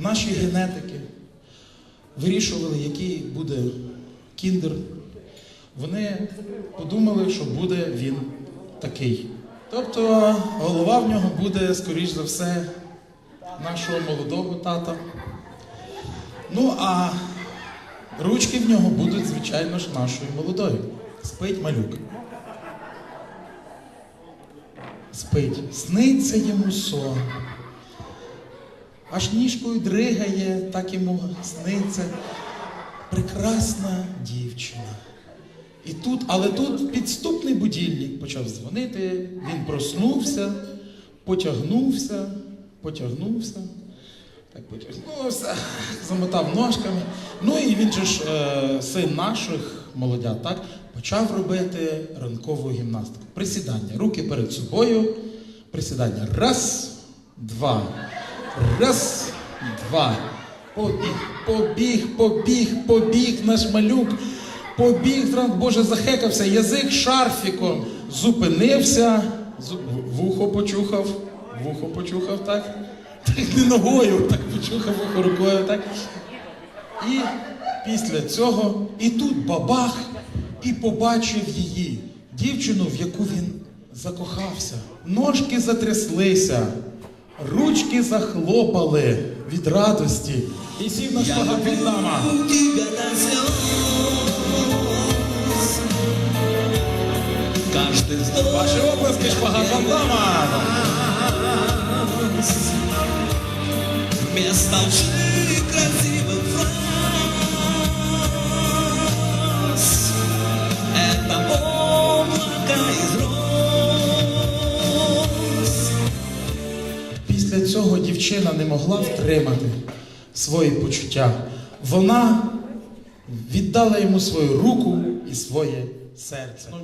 наші генетики вирішували, який буде кіндер, вони подумали, що буде він такий. Тобто голова в нього буде, скоріш за все, нашого молодого тата. Ну а ручки в нього будуть, звичайно ж, нашої молодої. Спить малюк. Спить. Сниться йому сон. Аж ніжкою дригає, так йому сниться. Прекрасна дівчина. І тут, але тут підступний будильник почав дзвонити, він проснувся, потягнувся, потягнувся, так потягнувся, замотав ножками. Ну і він же ж, е, син наших молодят, так, почав робити ранкову гімнастику. Присідання. Руки перед собою. Присідання. Раз, два. Раз, два. Побіг, побіг, побіг, побіг наш малюк. Побіг, зранку, Боже, захекався, язик шарфіком зупинився, вухо почухав, вухо почухав, так? Так не ногою, так почухав вухо рукою, так? І після цього, і тут бабах, і побачив її, дівчину, в яку він закохався. Ножки затряслися, ручки захлопали від радості. І сів на шпагат від вздох Ваші обласки шпагат Ван Дамма. вместо лжи Після цього дівчина не могла втримати свої почуття. Вона віддала йому свою руку і своє серце.